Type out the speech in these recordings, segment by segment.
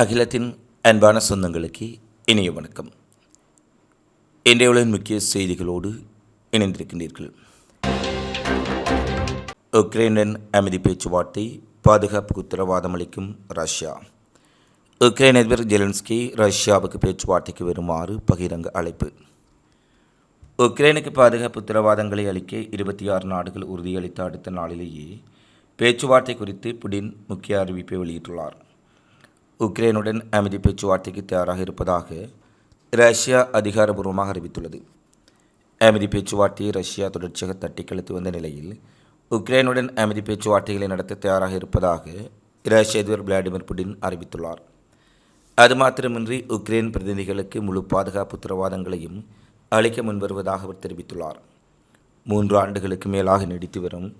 அகிலத்தின் அன்பான சொந்தங்களுக்கு இனிய வணக்கம். இன்றைய உலகின் முக்கிய செய்திகளோடு இணைந்திருக்கின்றீர்கள். உக்ரைனுடன் அமைதி பேச்சுவார்த்தை பாதுகாப்புக்கு உத்தரவாதம் அளிக்கும் ரஷ்யா. உக்ரைன் அதிபர் ஜெலன்ஸ்கி ரஷ்யாவுக்கு பேச்சுவார்த்தைக்கு வருமாறு பகிரங்க அழைப்பு. உக்ரைனுக்கு பாதுகாப்பு உத்தரவாதங்களை அளிக்க இருபத்தி ஆறு நாடுகள் உறுதியளித்த அடுத்த நாளிலேயே பேச்சுவார்த்தை குறித்து புடின் முக்கிய அறிவிப்பை வெளியிட்டுள்ளார். உக்ரைனுடன் அமைதி பேச்சுவார்த்தைக்கு தயாராக இருப்பதாக ரஷ்யா அதிகாரபூர்வமாக அறிவித்துள்ளது. அமைதி பேச்சுவார்த்தையை ரஷ்யா தொடர்ச்சியாக தட்டி கழித்து வந்த நிலையில் உக்ரைனுடன் அமைதி பேச்சுவார்த்தைகளை நடத்த தயாராக இருப்பதாக ரஷ்ய அதிபர் விளாடிமிர் புடின் அறிவித்துள்ளார். அது மாத்திரமின்றி உக்ரைன் பிரதிநிதிகளுக்கு முழு பாதுகாப்பு உத்தரவாதங்களையும் அளிக்க முன்வருவதாக அவர் தெரிவித்துள்ளார். மூன்று ஆண்டுகளுக்கு மேலாக நீடித்து வரும்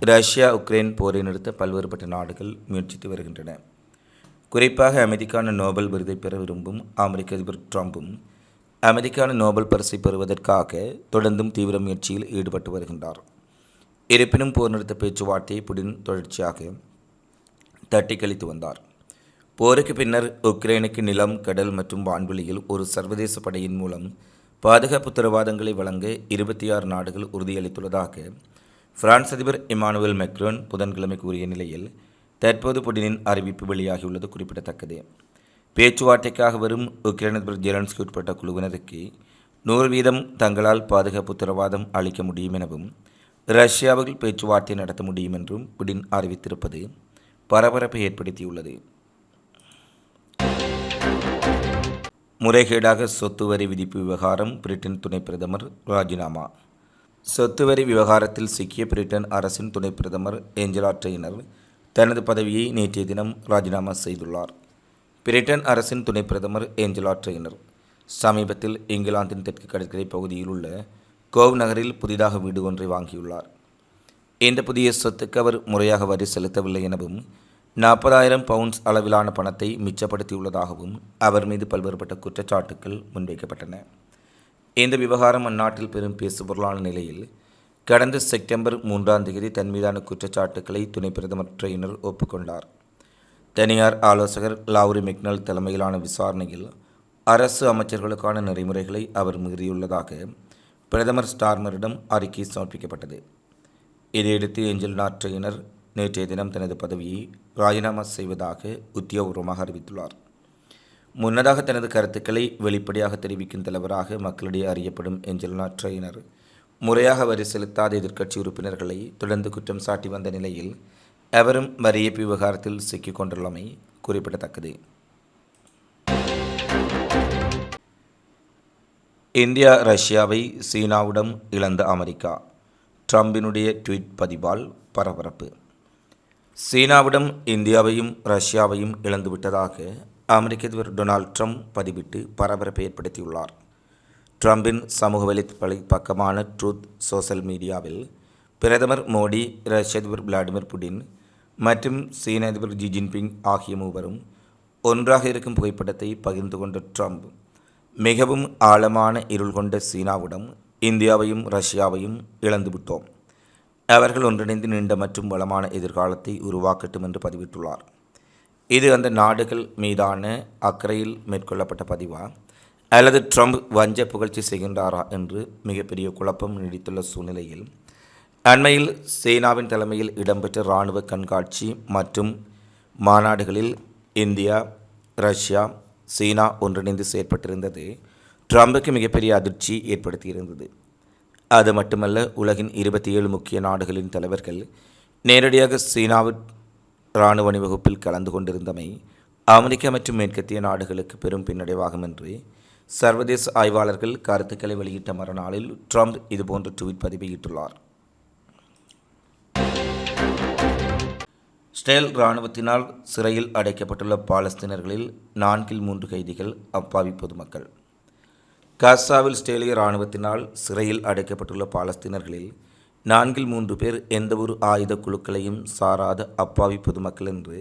ரஷ்யா உக்ரைன் போரை நிறுத்த பல்வேறுபட்ட நாடுகள் முயற்சித்து வருகின்றன. குறிப்பாக அமைதிக்கான நோபல் விருதை பெற விரும்பும் அமெரிக்க அதிபர் ட்ரம்பும் அமெரிக்கான நோபல் பரிசை பெறுவதற்காக தொடர்ந்தும் தீவிர முயற்சியில் ஈடுபட்டு வருகின்றார். இருப்பினும் போர் நிறுத்த பேச்சுவார்த்தையை புடின் தொடர்ச்சியாக தட்டி கழித்து வந்தார். போருக்கு பின்னர் உக்ரைனுக்கு நிலம் கடல் மற்றும் வான்வெளியில் ஒரு சர்வதேச படையின் மூலம் பாதுகாப்பு உத்தரவாதங்களை வழங்க இருபத்தி ஆறு நாடுகள் உறுதியளித்துள்ளதாக பிரான்ஸ் அதிபர் இமானுவேல் மெக்ரோன் புதன்கிழமை கூறிய நிலையில் தற்போது புடினின் அறிவிப்பு வெளியாகியுள்ளது குறிப்பிடத்தக்கது. பேச்சுவார்த்தைக்காக வரும் உக்ரைன் அதிபர் ஜெலன்ஸ்கி உட்பட்ட குழுவினருக்கு நூறு வீதம் தங்களால் பாதுகாப்பு உத்தரவாதம் அளிக்க முடியும் எனவும் ரஷ்யாவில் பேச்சுவார்த்தை நடத்த முடியும் என்றும் புடின் அறிவித்திருப்பது பரபரப்பை ஏற்படுத்தியுள்ளது. முறைகேடாக சொத்து வரி விதிப்பு விவகாரம் பிரிட்டன் துணை பிரதமர் ராஜினாமா. சொத்து வரி விவகாரத்தில் சிக்கிய பிரிட்டன் அரசின் துணை பிரதமர் ஏஞ்சலா ட்ரெயினர் தனது பதவியை நேற்றைய தினம் ராஜினாமா செய்துள்ளார். பிரிட்டன் அரசின் துணை பிரதமர் ஏஞ்சலா ட்ரெய்னர். சமீபத்தில் இங்கிலாந்தின் தெற்கு கடற்கரை பகுதியில் உள்ள கோவ் நகரில் புதிதாக வீடு ஒன்றை வாங்கியுள்ளார். இந்த புதிய சொத்துக்கு அவர் முறையாக வரி செலுத்தவில்லை எனவும் நாற்பதாயிரம் பவுண்ட்ஸ் அளவிலான பணத்தை மிச்சப்படுத்தியுள்ளதாகவும் அவர் மீது பல்வேறுபட்ட குற்றச்சாட்டுக்கள் முன்வைக்கப்பட்டன. இந்த விவகாரம் அந்நாட்டில் பெரும் பேசுபொருளான நிலையில் கடந்த செப்டம்பர் மூன்றாம் தேதி தன் மீதான குற்றச்சாட்டுக்களை துணை பிரதமர் ட்ரெயினர் ஒப்புக்கொண்டார். தனியார் ஆலோசகர் லாவுரி மெக்னல் தலைமையிலான விசாரணையில் அரசு அமைச்சர்களுக்கான நெறிமுறைகளை அவர் மீறியுள்ளதாக பிரதமர் ஸ்டார்மரிடம் அறிக்கை சமர்ப்பிக்கப்பட்டது. இதையடுத்து ஏஞ்சல் நாட் ட்ரெயினர் நேற்றைய தினம் தனது பதவியை ராஜினாமா செய்வதாக உத்தியோகபூர்வமாக அறிவித்துள்ளார். முன்னதாக தனது கருத்துக்களை வெளிப்படையாக தெரிவிக்கும் தலைவராக மக்களிடையே அறியப்படும் ஏஞ்சல்னா ட்ரெயினர் முறையாக வரி செலுத்தாத எதிர்க்கட்சி உறுப்பினர்களை தொடர்ந்து குற்றம் சாட்டி வந்த நிலையில் அவரும் வரியப்பு விவகாரத்தில் சிக்கிக் கொண்டுள்ளமை குறிப்பிடத்தக்கது. இந்தியா ரஷ்யாவை சீனாவிடம் இழந்த அமெரிக்கா. ட்ரம்பினுடைய ட்வீட் பதிவால் பரபரப்பு. சீனாவிடம் இந்தியாவையும் ரஷ்யாவையும் இழந்துவிட்டதாக அமெரிக்க அதிபர் டொனால்ட் ட்ரம்ப் பதிவிட்டு பரபரப்பை ஏற்படுத்தியுள்ளார். ட்ரம்பின் சமூக வலைப்பலை பக்கமான ட்ரூத் சோஷியல் மீடியாவில் பிரதமர் மோடி ரஷ்ய அதிபர் விளாடிமிர் புடின் மற்றும் சீன அதிபர் ஜி ஜின்பிங் ஆகிய மூவரும் ஒன்றாக இருக்கும் புகைப்படத்தை பகிர்ந்து கொண்ட ட்ரம்ப் மிகவும் ஆழமான இருள் கொண்ட சீனாவிடம் இந்தியாவையும் ரஷ்யாவையும் இழந்துவிட்டோம் அவர்கள் ஒன்றிணைந்து நீண்ட மற்றும் வளமான எதிர்காலத்தை உருவாக்கட்டும் என்று பதிவிட்டுள்ளார். இது அந்த நாடுகள் மீதான அக்கறையில் மேற்கொள்ளப்பட்ட பதிவா? அல்லது ட்ரம்ப் வஞ்ச புகழ்ச்சி செய்கின்றாரா என்று மிகப்பெரிய குழப்பம் நீடித்துள்ள சூழ்நிலையில் அண்மையில் சீனாவின் தலைமையில் இடம்பெற்ற இராணுவ கண்காட்சி மற்றும் மாநாடுகளில் இந்தியா ரஷ்யா சீனா ஒன்றிணைந்து செயற்பட்டிருந்தது ட்ரம்புக்கு மிகப்பெரிய அதிர்ச்சி ஏற்படுத்தியிருந்தது. அது மட்டுமல்ல உலகின் இருபத்தி ஏழு முக்கிய நாடுகளின் தலைவர்கள் நேரடியாக சீனாவின் இராணுவ அணிவகுப்பில் கலந்து கொண்டிருந்தமை அமெரிக்கா மற்றும் மேற்கத்திய நாடுகளுக்கு பெரும் பின்னடைவாகும் என்று சர்வதேச ஆய்வாளர்கள் கருத்துக்களை வெளியிட்ட மறுநாளில் ட்ரம்ப் இதுபோன்ற ட்வீட் பதிவிட்டுள்ளார் ஸ்டேல் இராணுவத்தினால் சிறையில் அடைக்கப்பட்டுள்ள பாலஸ்தீனர்களில் நான்கில் மூன்று கைதிகள் அப்பாவி பொதுமக்கள். காசாவில் ஸ்டேலிய இராணுவத்தினால் சிறையில் அடைக்கப்பட்டுள்ள பாலஸ்தீனர்களில் நான்கில் மூன்று பேர் எந்தவொரு ஆயுத குழுக்களையும் சாராத அப்பாவி பொதுமக்கள் என்று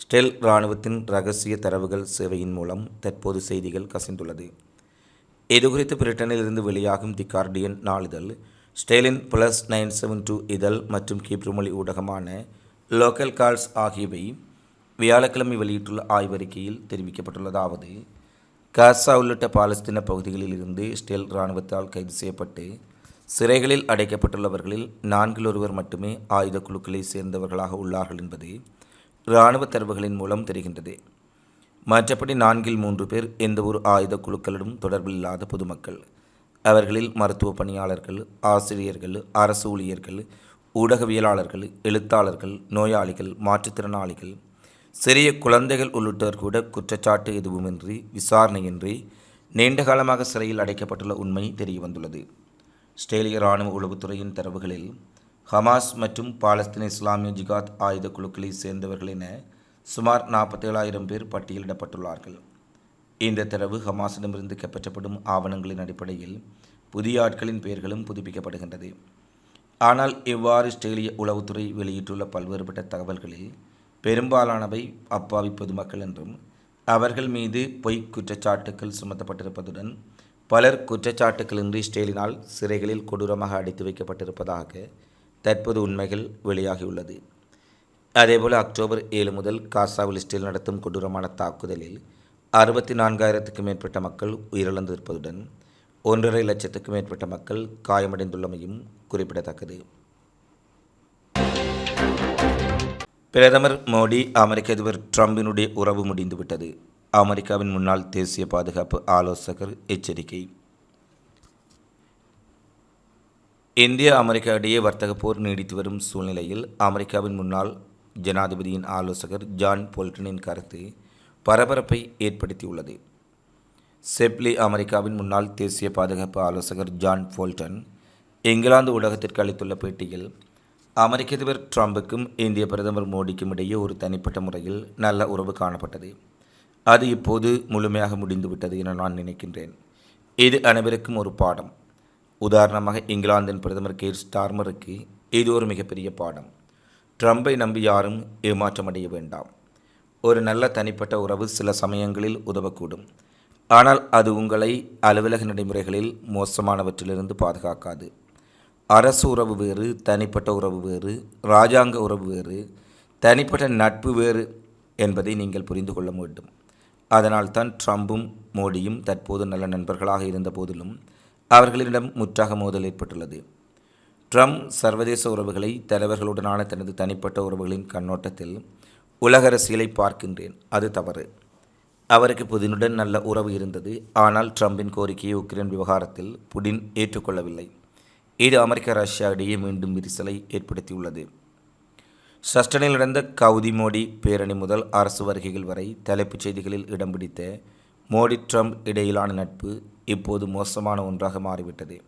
ஸ்டெல் இராணுவத்தின் ரகசிய தரவுகள் சேவையின் மூலம் தற்போது செய்திகள் கசிந்துள்ளது. இதுகுறித்து பிரிட்டனில் இருந்து வெளியாகும் தி கார்டியன் நாளிதழ் ஸ்டெலின் பிளஸ் நைன் செவன் டூ இதழ் மற்றும் கீப்ரு மொழி ஊடகமான லோக்கல் கால்ஸ் ஆகியவை வியாழக்கிழமை வெளியிட்டுள்ள ஆய்வறிக்கையில் தெரிவிக்கப்பட்டுள்ளதாவது. காசா உள்ளிட்ட பாலஸ்தீன பகுதிகளில் இருந்து ஸ்டெல் இராணுவத்தால் கைது செய்யப்பட்டு சிறைகளில் அடைக்கப்பட்டுள்ளவர்களில் நான்கில் ஒருவர் மட்டுமே ஆயுத குழுக்களை சேர்ந்தவர்களாக உள்ளார்கள் என்பது இராணுவ தரவுகளின் மூலம் தெரிகின்றது. மற்றபடி நான்கில் மூன்று பேர் எந்த ஒரு ஆயுத குழுக்களிடம் தொடர்பில் இல்லாத பொதுமக்கள். அவர்களில் மருத்துவ பணியாளர்கள் ஆசிரியர்கள் அரசு ஊழியர்கள் ஊடகவியலாளர்கள் எழுத்தாளர்கள் நோயாளிகள் மாற்றுத்திறனாளிகள் சிறிய குழந்தைகள் உள்ளிட்டோர் கூட குற்றச்சாட்டு எதுவுமின்றி விசாரணையின்றி நீண்ட காலமாக சிறையில் அடைக்கப்பட்டுள்ள உண்மை தெரியவந்துள்ளது. வந்துள்ளது இராணுவ உளவுத்துறையின் தரவுகளில் ஹமாஸ் மற்றும் பாலஸ்தீன இஸ்லாமிய ஜிகாத் ஆயுத குழுக்களை சேர்ந்தவர்கள் என சுமார் நாற்பத்தேழாயிரம் பேர் பட்டியலிடப்பட்டுள்ளார்கள். இந்த தரவு ஹமாஸிடமிருந்து கைப்பற்றப்படும் ஆவணங்களின் அடிப்படையில் புதிய ஆட்களின் பெயர்களும் புதுப்பிக்கப்படுகின்றது. ஆனால் இவ்வாறு இஸ்ரேலிய உளவுத்துறை வெளியிட்டுள்ள பல்வேறுபட்ட தகவல்களில் பெரும்பாலானவை அப்பாவி பொதுமக்கள் என்றும் அவர்கள் மீது பொய் குற்றச்சாட்டுக்கள் சுமத்தப்பட்டிருப்பதுடன் பலர் குற்றச்சாட்டுக்களின்றி ஸ்டேலினால் சிறைகளில் கொடூரமாக அடைத்து வைக்கப்பட்டிருப்பதாக தற்போது உண்மைகள் வெளியாகியுள்ளது. அதேபோல் அக்டோபர் ஏழு முதல் காசாவில் ஸ்டேல் நடத்தும் கொடூரமான தாக்குதலில் அறுபத்தி நான்காயிரத்துக்கும் மேற்பட்ட மக்கள் உயிரிழந்திருப்பதுடன் ஒன்றரை லட்சத்துக்கும் மேற்பட்ட மக்கள் காயமடைந்துள்ளமையும் குறிப்பிடத்தக்கது. பிரதமர் மோடி அமெரிக்க அதிபர் ட்ரம்பினுடைய உறவு முடிந்துவிட்டது. அமெரிக்காவின் முன்னாள் தேசிய பாதுகாப்பு ஆலோசகர் எச்சரிக்கை. இந்தியா அமெரிக்கா இடையே வர்த்தக போர் நீடித்து வரும் சூழ்நிலையில் அமெரிக்காவின் முன்னாள் ஜனாதிபதியின் ஆலோசகர் ஜான் போல்டனின் கருத்து பரபரப்பை ஏற்படுத்தியுள்ளது. செப்லி அமெரிக்காவின் முன்னாள் தேசிய பாதுகாப்பு ஆலோசகர் ஜான் போல்டன் இங்கிலாந்து ஊடகத்திற்கு அளித்துள்ள பேட்டியில் அமெரிக்க அதிபர் ட்ரம்புக்கும் இந்திய பிரதமர் மோடிக்கும் இடையே ஒரு தனிப்பட்ட முறையில் நல்ல உறவு காணப்பட்டது. அது இப்போது முழுமையாக முடிந்துவிட்டது என நான் நினைக்கின்றேன். இது அனைவருக்கும் ஒரு பாடம். உதாரணமாக இங்கிலாந்தின் பிரதமர் கேர் ஸ்டார்மருக்கு இது ஒரு மிகப்பெரிய பாடம். ட்ரம்பை நம்பி யாரும் ஏமாற்றமடைய வேண்டாம். ஒரு நல்ல தனிப்பட்ட உறவு சில சமயங்களில் உதவக்கூடும். ஆனால் அது உங்களை அலுவலக நடைமுறைகளில் மோசமானவற்றிலிருந்து பாதுகாக்காது. அரசு உறவு வேறு தனிப்பட்ட உறவு வேறு இராஜாங்க உறவு வேறு தனிப்பட்ட நட்பு வேறு என்பதை நீங்கள் புரிந்து கொள்ள வேண்டும். அதனால்தான் ட்ரம்பும் மோடியும் தற்போது நல்ல நண்பர்களாக இருந்த போதிலும் அவர்களிடம் முற்றாக மோதல் ஏற்பட்டுள்ளது. ட்ரம்ப் சர்வதேச உறவுகளை தலைவர்களுடனான தனது தனிப்பட்ட உறவுகளின் கண்ணோட்டத்தில் உலக அரசியலை பார்க்கின்றேன். அது தவறு. அவருக்கு புதினுடன் நல்ல உறவு இருந்தது. ஆனால் ட்ரம்பின் கோரிக்கையை உக்ரைன் விவகாரத்தில் புடின் ஏற்றுக்கொள்ளவில்லை. இது அமெரிக்க ரஷ்யா இடையே மீண்டும் விரிசலை ஏற்படுத்தியுள்ளது. சஸ்டனில் நடந்த கவுதி மோடி பேரணி முதல் அரசு வருகைகள் வரை தலைப்புச் செய்திகளில் இடம் பிடித்த மோடி ட்ரம்ப் இடையிலான நட்பு இப்போது மோசமான ஒன்றாக மாறிவிட்டது.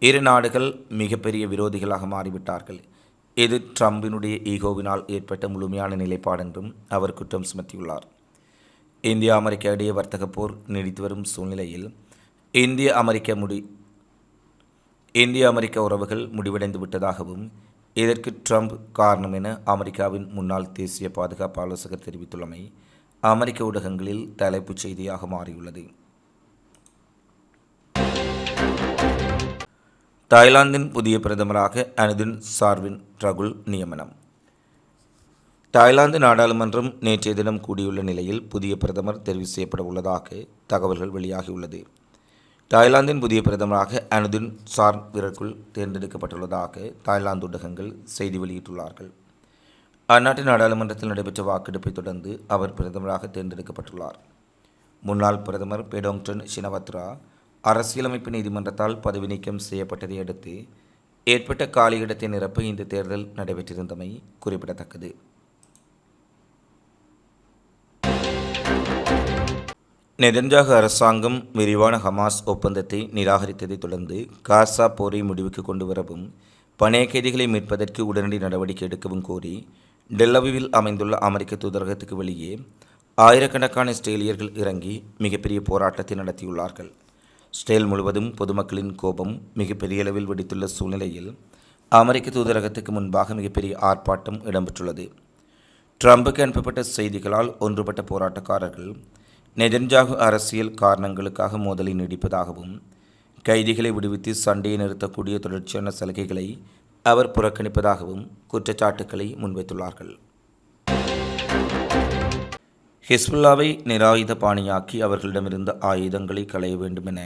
இரு நாடுகள் மிகப்பெரிய விரோதிகளாக மாறிவிட்டார்கள். இது ட்ரம்பினுடைய ஈகோவினால் ஏற்பட்ட முழுமையான நிலைப்பாடு என்றும் அவர் குற்றம் சுமத்தியுள்ளார். இந்தியா அமெரிக்க இடையே வர்த்தக போர் நீடித்து வரும் சூழ்நிலையில் இந்திய அமெரிக்க முடி இந்திய அமெரிக்க உறவுகள் முடிவடைந்து விட்டதாகவும் இதற்கு ட்ரம்ப் காரணம் என அமெரிக்காவின் முன்னாள் தேசிய பாதுகாப்பு ஆலோசகர் தெரிவித்துள்ளமை அமெரிக்க ஊடகங்களில் தலைப்புச் செய்தியாக மாறியுள்ளது. தாய்லாந்தின் புதிய பிரதமராக அனுதின் சார்வின் ரகுல் நியமனம். தாய்லாந்து நாடாளுமன்றம் நேற்றைய தினம் கூடியுள்ள நிலையில் புதிய பிரதமர் தெரிவு செய்யப்பட உள்ளதாக தகவல்கள் வெளியாகியுள்ளது. தாய்லாந்தின் புதிய பிரதமராக அனுதின் சார் விரக்குள் தேர்ந்தெடுக்கப்பட்டுள்ளதாக தாய்லாந்து ஊடகங்கள் செய்தி வெளியிட்டுள்ளார்கள். அந்நாட்டு நாடாளுமன்றத்தில் நடைபெற்ற வாக்கெடுப்பை தொடர்ந்து அவர் பிரதமராக தேர்ந்தெடுக்கப்பட்டுள்ளார். முன்னாள் பிரதமர் பெடோங்டன் சினவத்ரா அரசியலமைப்பு நீதிமன்றத்தால் பதவி நீக்கம் செய்யப்பட்டதை அடுத்து ஏற்பட்ட காலியிடத்தை நிரப்ப இந்த தேர்தல் நடைபெற்றிருந்தமை குறிப்பிடத்தக்கது. நெதன்ஜாகு அரசாங்கம் விரிவான ஹமாஸ் ஒப்பந்தத்தை நிராகரித்ததைத் தொடர்ந்து காசா போரை முடிவுக்கு கொண்டு வரவும் பணைய கைதிகளை மீட்பதற்கு உடனடி நடவடிக்கை எடுக்கவும் கோரி டெல்லவிவில் அமைந்துள்ள அமெரிக்க தூதரகத்துக்கு வெளியே ஆயிரக்கணக்கான இஸ்ரேலியர்கள் இறங்கி மிகப்பெரிய போராட்டத்தை நடத்தியுள்ளார்கள். ஸ்டேல் முழுவதும் பொதுமக்களின் கோபம் மிகப்பெரிய அளவில் வெடித்துள்ள சூழ்நிலையில் அமெரிக்க தூதரகத்துக்கு முன்பாக மிகப்பெரிய ஆர்ப்பாட்டம் இடம்பெற்றுள்ளது. ட்ரம்புக்கு அனுப்பப்பட்ட செய்திகளால் ஒன்றுபட்ட போராட்டக்காரர்கள் நெதன்ஜாகு அரசியல் காரணங்களுக்காக மோதலை நீடிப்பதாகவும் கைதிகளை விடுவித்து சண்டையை நிறுத்தக்கூடிய தொடர்ச்சியான சலுகைகளை அவர் புறக்கணிப்பதாகவும் குற்றச்சாட்டுக்களை முன்வைத்துள்ளார்கள். ஹிஸ்புல்லாவை நிராயுத பாணியாக்கி அவர்களிடமிருந்த ஆயுதங்களை களைய வேண்டும் என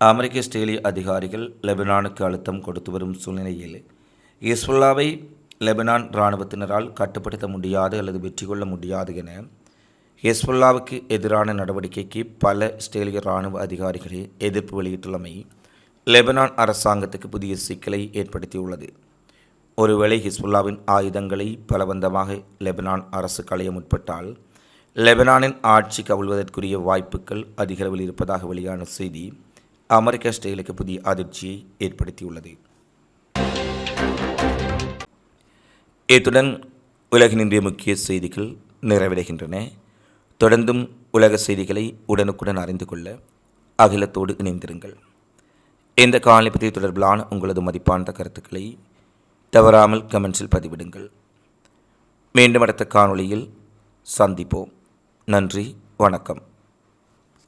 அமெரிக்க இஸ்ரேலிய அதிகாரிகள் லெபனானுக்கு அழுத்தம் கொடுத்து வரும் சூழ்நிலையில் ஹிஸ்புல்லாவை லெபனான் இராணுவத்தினரால் கட்டுப்படுத்த முடியாது அல்லது வெற்றி கொள்ள முடியாது என ஹிஸ்புல்லாவுக்கு எதிரான நடவடிக்கைக்கு பல இஸ்ரேலிய இராணுவ அதிகாரிகளே எதிர்ப்பு வெளியிட்டுள்ளமை லெபனான் அரசாங்கத்துக்கு புதிய சிக்கலை ஏற்படுத்தியுள்ளது. ஒருவேளை ஹிஸ்புல்லாவின் ஆயுதங்களை பலவந்தமாக லெபனான் அரசு களைய முற்பட்டால் லெபனானின் ஆட்சி கவிழ்வதற்குரிய வாய்ப்புகள் அதிகளவில் இருப்பதாக வெளியான செய்தி அமெரிக்க இஸ்ரேலுக்கு புதிய அதிர்ச்சியை ஏற்படுத்தியுள்ளது. இத்துடன் உலகின் இன்றைய முக்கிய செய்திகள் நிறைவடைகின்றன. தொடர்ந்தும் உலக செய்திகளை உடனுக்குடன் அறிந்து கொள்ள அகிலத்தோடு இணைந்திருங்கள். இந்த காணொலி பற்றி தொடர்பிலான உங்களது மதிப்பான கருத்துக்களை தவறாமல் கமெண்ட்ஸில் பதிவிடுங்கள். மீண்டும் அடுத்த காணொளியில் சந்திப்போம். நன்றி வணக்கம்.